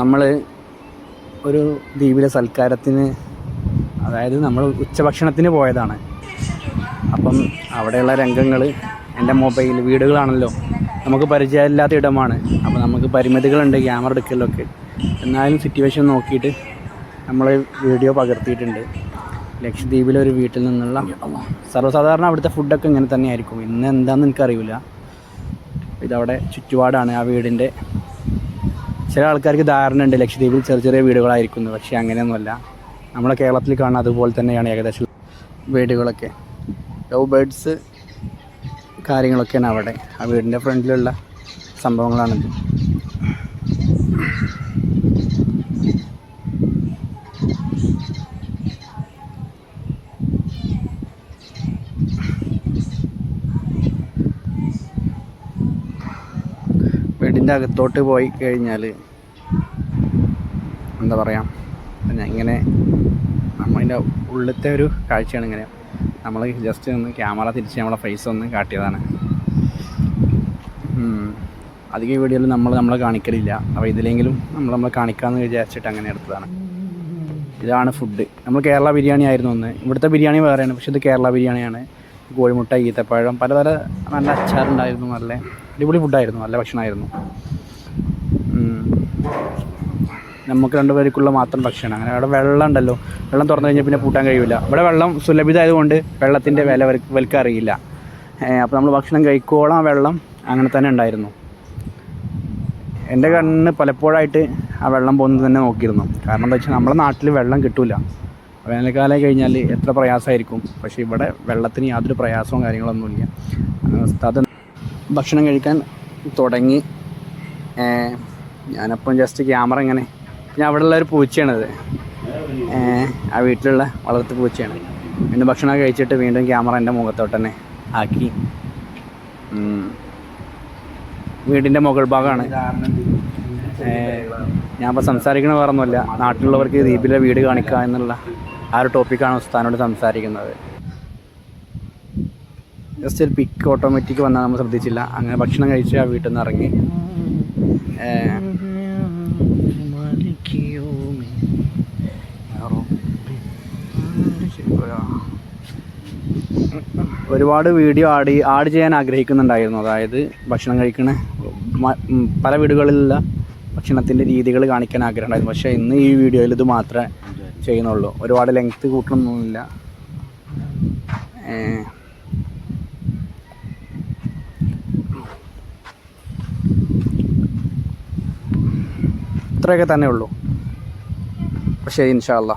നമ്മൾ ഒരു ദ്വീപിലെ സൽക്കാരത്തിന് അതായത് നമ്മൾ ഉച്ചഭക്ഷണത്തിന് പോയതാണ്. അപ്പം അവിടെയുള്ള രംഗങ്ങൾ എന്റെ മൊബൈൽ വീടുകളാണല്ലോ. നമുക്ക് പരിചയമില്ലാത്ത ഇടമാണ്. അപ്പോൾ നമുക്ക് പരിമിതികളുണ്ട് ക്യാമറ എടുക്കലൊക്കെ. എന്നാലും സിറ്റുവേഷൻ നോക്കിയിട്ട് നമ്മൾ വീഡിയോ പകർത്തിയിട്ടുണ്ട്. ലക്ഷദ്വീപിലെ ഒരു വീട്ടിൽ നിന്നുള്ള സർവസാധാരണ അവിടുത്തെ ഫുഡൊക്കെ ഇങ്ങനെ തന്നെയായിരിക്കും. ഇന്ന് എന്താണെന്ന് എനിക്കറിയില്ല. ഇതവിടെ ചുറ്റുപാടാണ് ആ വീടിന്റെ ചില ആൾക്കാർക്ക് ധാരണ ഉണ്ട് ലക്ഷദ്വീപിൽ ചെറിയ ചെറിയ വീടുകളായിരിക്കുന്നു പക്ഷേ അങ്ങനെയൊന്നുമല്ല. നമ്മളെ കേരളത്തിൽ കാണുന്ന അതുപോലെ തന്നെയാണ് ഏകദേശം വീടുകളൊക്കെ. ലവ് ബേഡ്സ് കാര്യങ്ങളൊക്കെയാണ് അവിടെ. ആ വീടിന്റെ ഫ്രണ്ടിലുള്ള സംഭവങ്ങളാണിത്. വീടിന്റെ അകത്തോട്ട് പോയി കഴിഞ്ഞാൽ എന്താ പറയുക പിന്നെ ഇങ്ങനെ നമ്മളതിന്റെ ഉള്ളിലത്തെ ഒരു കാഴ്ചയാണ് ഇങ്ങനെ. നമ്മൾ ജസ്റ്റ് ഒന്ന് ക്യാമറ തിരിച്ച് നമ്മളെ ഫേസ് ഒന്ന് കാട്ടിയതാണ്. അധികം വീഡിയോയിൽ നമ്മൾ നമ്മളെ കാണിക്കലില്ല. അപ്പോൾ ഇതിലെങ്കിലും നമ്മൾ നമ്മളെ കാണിക്കാമെന്ന് വിചാരിച്ചിട്ട് അങ്ങനെ എടുത്തതാണ്. ഇതാണ് ഫുഡ് നമ്മൾ കേരള ബിരിയാണി ആയിരുന്നു ഒന്ന്. ഇവിടുത്തെ ബിരിയാണി വേറെയാണ് പക്ഷേ ഇത് കേരള ബിരിയാണിയാണ്. കോഴിമുട്ട ഈത്തപ്പഴം പല പല നല്ല അച്ചാറുണ്ടായിരുന്നു നല്ല അടിപൊളി ഫുഡായിരുന്നു നല്ല ഭക്ഷണമായിരുന്നു. നമുക്ക് രണ്ടുപേർക്കുള്ള മാത്രം ഭക്ഷണം. അങ്ങനെ അവിടെ വെള്ളം ഉണ്ടല്ലോ. വെള്ളം തുറന്നു കഴിഞ്ഞാൽ പിന്നെ പൂട്ടാൻ കഴിയില്ല ഇവിടെ വെള്ളം സുലഭിതമായതുകൊണ്ട് വെള്ളത്തിന്റെ വില വൽക്ക് അറിയില്ല. അപ്പോൾ നമ്മൾ ഭക്ഷണം കഴിക്കോളം ആ വെള്ളം അങ്ങനെ തന്നെ ഉണ്ടായിരുന്നു. എന്റെ കണ്ണിന് പലപ്പോഴായിട്ട് ആ വെള്ളം പോകുന്നത് തന്നെ നോക്കിയിരുന്നു. കാരണം എന്താ വെച്ചാൽ നമ്മുടെ നാട്ടിൽ വെള്ളം കിട്ടില്ല വേനൽക്കാലം കഴിഞ്ഞാൽ എത്ര പ്രയാസമായിരിക്കും. പക്ഷേ ഇവിടെ വെള്ളത്തിന് യാതൊരു പ്രയാസവും കാര്യങ്ങളൊന്നുമില്ല. അത് ഭക്ഷണം കഴിക്കാൻ തുടങ്ങി. ഞാനപ്പം ജസ്റ്റ് ക്യാമറ ഇങ്ങനെ ഞാൻ അവിടെ ഉള്ള ഒരു പൂച്ചയാണത് ആ വീട്ടിലുള്ള വളർത്തു പൂച്ചയാണ്. വീണ്ടും ഭക്ഷണം കഴിച്ചിട്ട് വീണ്ടും ക്യാമറ എന്റെ മുഖത്തോട്ട് തന്നെ ആക്കി. വീടിന്റെ മുകൾ ഭാഗമാണ്. ഞാൻ ഇപ്പോൾ സംസാരിക്കണ വേറെ ഒന്നുമല്ല നാട്ടിലുള്ളവർക്ക് ദ്വീപിലെ വീട് കാണിക്കുക എന്നുള്ള ആ ഒരു ടോപ്പിക്കാണ് ഉസ്താനോട് സംസാരിക്കുന്നത്. ജസ്റ്റ് ഒരു പിക്ക് ഓട്ടോമാറ്റിക് വന്നാൽ നമ്മൾ ശ്രദ്ധിച്ചില്ല. അങ്ങനെ ഭക്ഷണം കഴിച്ച് ആ വീട്ടിൽ നിന്ന് ഇറങ്ങി ഒരുപാട് വീഡിയോ ആഡ് ആഡ് ചെയ്യാൻ ആഗ്രഹിക്കുന്നുണ്ടായിരുന്നു. അതായത് ഭക്ഷണം കഴിക്കണ പല വീടുകളിലുള്ള ഭക്ഷണത്തിന്റെ രീതികൾ കാണിക്കാൻ ആഗ്രഹമുണ്ടായിരുന്നു. പക്ഷേ ഇന്ന് ഈ വീഡിയോയിൽ ഇത് മാത്രമേ ചെയ്യുന്നുള്ളൂ. ഒരുപാട് ലെങ്ത്ത് കൂട്ടണമൊന്നുമില്ല. ഇത്രയൊക്കെ തന്നെ ഉള്ളൂ പക്ഷേ ഇൻഷാ അല്ലാ